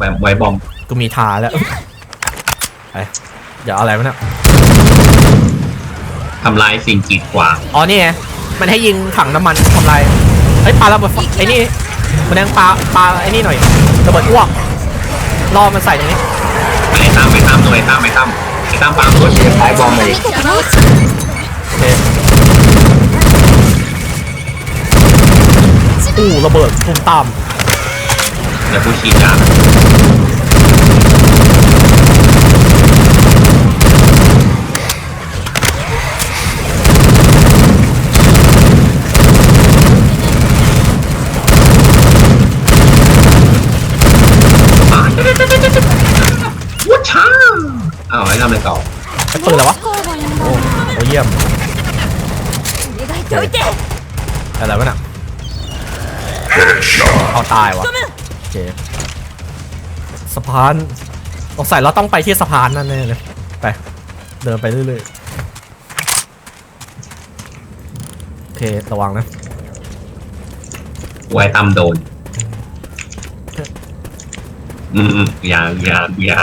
ไว้ไว้บอมกูมีทาแล้วไปเดี๋ยวเอาอะไรวะเนี่ยทำลายสิ่งกีดขวางอ๋อนี่ไงมันให้ยิงถังน้ำมันทำลายเฮ้ยปลาระเบิดไฟไอ้นี่มันยังปลาปลาไอ้นี่หน่อยระเบิดอ้วกรอมันใส่ตรงนี้ไอ้ตั้มไม่ตั้มตัวไอ้ตั้มไม่ตั้มไอ้ตั้มปาล์มตัวเสียท้ายบอมมาดิโอเคอู้ระเบิดตุ้มตามเดี๋ยวกูฉีดยา อ้าวไอ้ทำอะไรเก่าไอ้ปืนอะไรวะโอ้โหเยี่ยมอะไรวะน่ะเอาตายวะโอเคสะพานสงสัยเราต้องไปที่สะพานนั่นแน่เลยไปเดินไปเรื่อยๆโอเคระวังนะไว้ตามโดน อืมอย่าอย่าอย่า